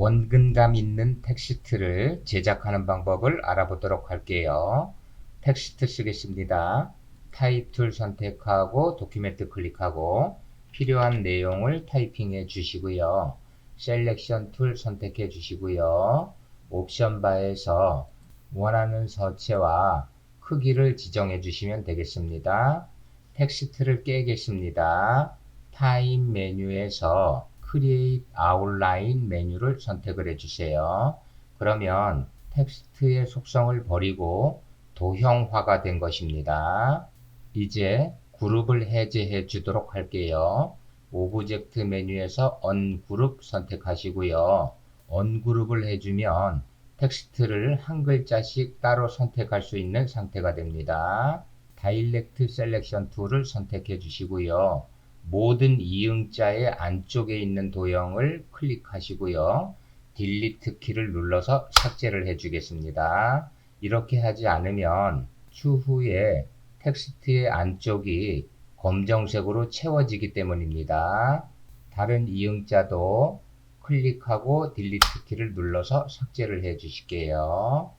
원근감 있는 텍스트를 제작하는 방법을 알아보도록 할게요. 텍스트 쓰겠습니다. 툴 선택하고 도큐멘트 클릭하고 필요한 내용을 타이핑해 주시고요. 셀렉션 툴 선택해 주시고요. 옵션 바에서 원하는 서체와 크기를 지정해 주시면 되겠습니다. 텍스트를 깨겠습니다. 타임 메뉴에서 Create Outline 메뉴를 선택을 해주세요. 그러면 텍스트의 속성을 버리고 도형화가 된 것입니다. 이제 그룹을 해제해 주도록 할게요. 오브젝트 메뉴에서 언그룹 선택하시고요. 언그룹을 해주면 텍스트를 한 글자씩 따로 선택할 수 있는 상태가 됩니다. 다이렉트 셀렉션 툴을 선택해 주시고요. 모든 이응자의 안쪽에 있는 도형을 클릭하시고요. 딜리트 키를 눌러서 삭제를 해주겠습니다. 이렇게 하지 않으면 추후에 텍스트의 안쪽이 검정색으로 채워지기 때문입니다. 다른 이응자도 클릭하고 딜리트 키를 눌러서 삭제를 해 주실게요.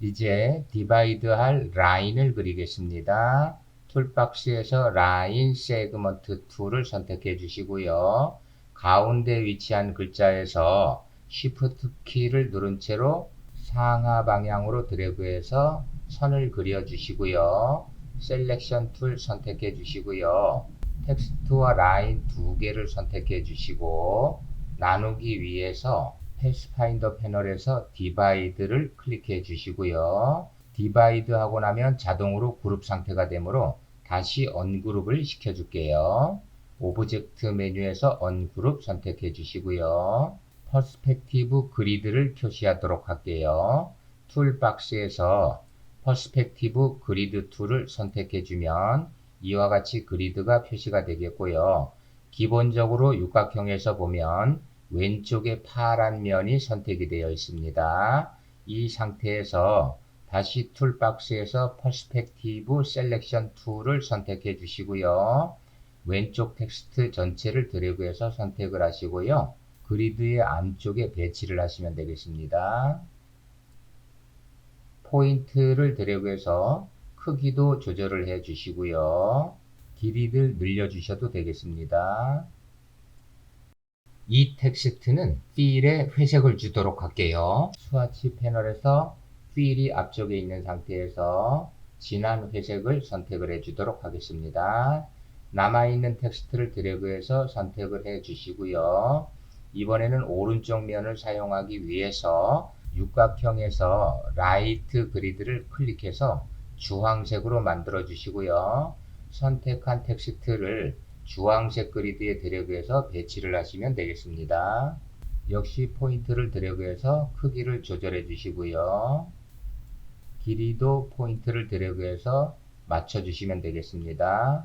이제 디바이드 할 라인을 그리겠습니다. 툴박스에서 라인 세그먼트 툴을 선택해 주시고요. 가운데 위치한 글자에서 Shift 키를 누른 채로 상하 방향으로 드래그해서 선을 그려 주시고요. 셀렉션 툴 선택해 주시고요. 텍스트와 라인 두 개를 선택해 주시고 나누기 위해서 패스파인더 패널에서 디바이드를 클릭해 주시고요. 디바이드 하고 나면 자동으로 그룹 상태가 되므로 다시 언그룹을 시켜 줄게요. 오브젝트 메뉴에서 언그룹 선택해 주시고요. 퍼스펙티브 그리드를 표시하도록 할게요. 툴박스에서 퍼스펙티브 그리드 툴을 선택해 주면 이와 같이 그리드가 표시가 되겠고요. 기본적으로 육각형에서 보면 왼쪽에 파란 면이 선택이 되어 있습니다. 이 상태에서 다시 툴박스에서 퍼스펙티브 셀렉션 툴을 선택해 주시고요. 왼쪽 텍스트 전체를 드래그해서 선택을 하시고요. 그리드의 안쪽에 배치를 하시면 되겠습니다. 포인트를 드래그해서 크기도 조절을 해 주시고요. 길이를 늘려 주셔도 되겠습니다. 이 텍스트는 필에 회색을 주도록 할게요. 스와치 패널에서 필이 앞쪽에 있는 상태에서 진한 회색을 선택을 해 주도록 하겠습니다. 남아있는 텍스트를 드래그해서 선택을 해 주시고요. 이번에는 오른쪽 면을 사용하기 위해서 육각형에서 라이트 그리드를 클릭해서 주황색으로 만들어 주시고요. 선택한 텍스트를 주황색 그리드에 드래그해서 배치를 하시면 되겠습니다. 역시 포인트를 드래그해서 크기를 조절해 주시고요. 길이도 포인트를 드래그해서 맞춰 주시면 되겠습니다.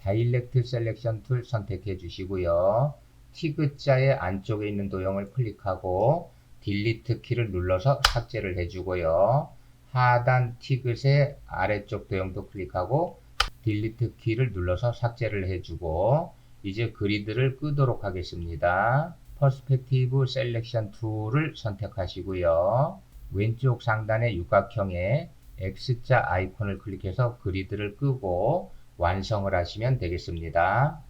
다이렉트 셀렉션 툴 선택해 주시고요. 티그자의 안쪽에 있는 도형을 클릭하고 딜리트 키를 눌러서 삭제를 해주고요. 하단 티그의 아래쪽 도형도 클릭하고 딜리트 키를 눌러서 삭제를 해주고 이제 그리드를 끄도록 하겠습니다. 퍼스펙티브 셀렉션 툴을 선택하시고요. 왼쪽 상단의 육각형에 X자 아이콘을 클릭해서 그리드를 끄고 완성을 하시면 되겠습니다.